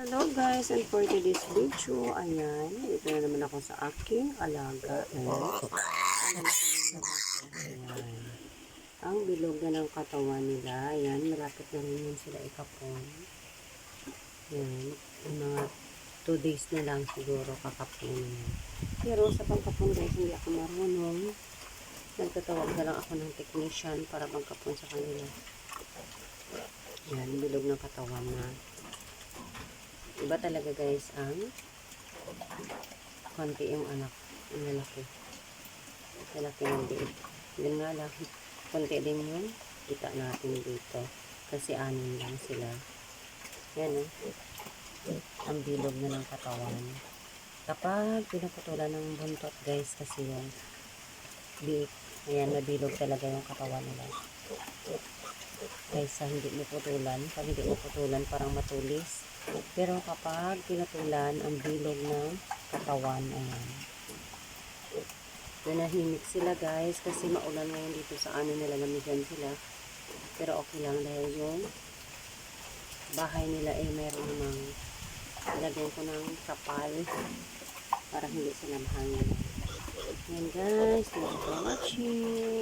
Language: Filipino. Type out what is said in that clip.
Hello guys, and for today's video, ayan, ito na naman ako sa aking alaga. Ayan. Ayan. Ang bilog na ng katawan nila, ayan, malapit na rin sila ikapon. Ayan, mga 2 days na lang siguro kakapon. Pero sa pagkapon guys, hindi ako marunong. Nagtatawag na lang ako ng technician para magkapon sa kanila. Ayan, bilog ng katawan na. Iba talaga guys ang konti yung anak, ang lalaki. Lalaki ng liit. Yun nga lang, konti din yun. Kita natin dito. Kasi anin lang sila. Yan o. Ang bilog na ng katawan. Kapag pinaputulan ng buntot guys, kasi yung biik, ayan, nabilog talaga yung katawan nila. Kaysa hindi mo putulan, pag hindi mo putulan, parang matulis. Pero kapag pinatulan ang bilog ng katawan, ayan. Nanahimik sila guys kasi maulan ngayon dito sa ano nila, lamigan sila. Pero okay lang dahil yung bahay nila ay meron namang lagyan ko ng kapal para hindi sila mahangin. Yan guys, thank you for watching.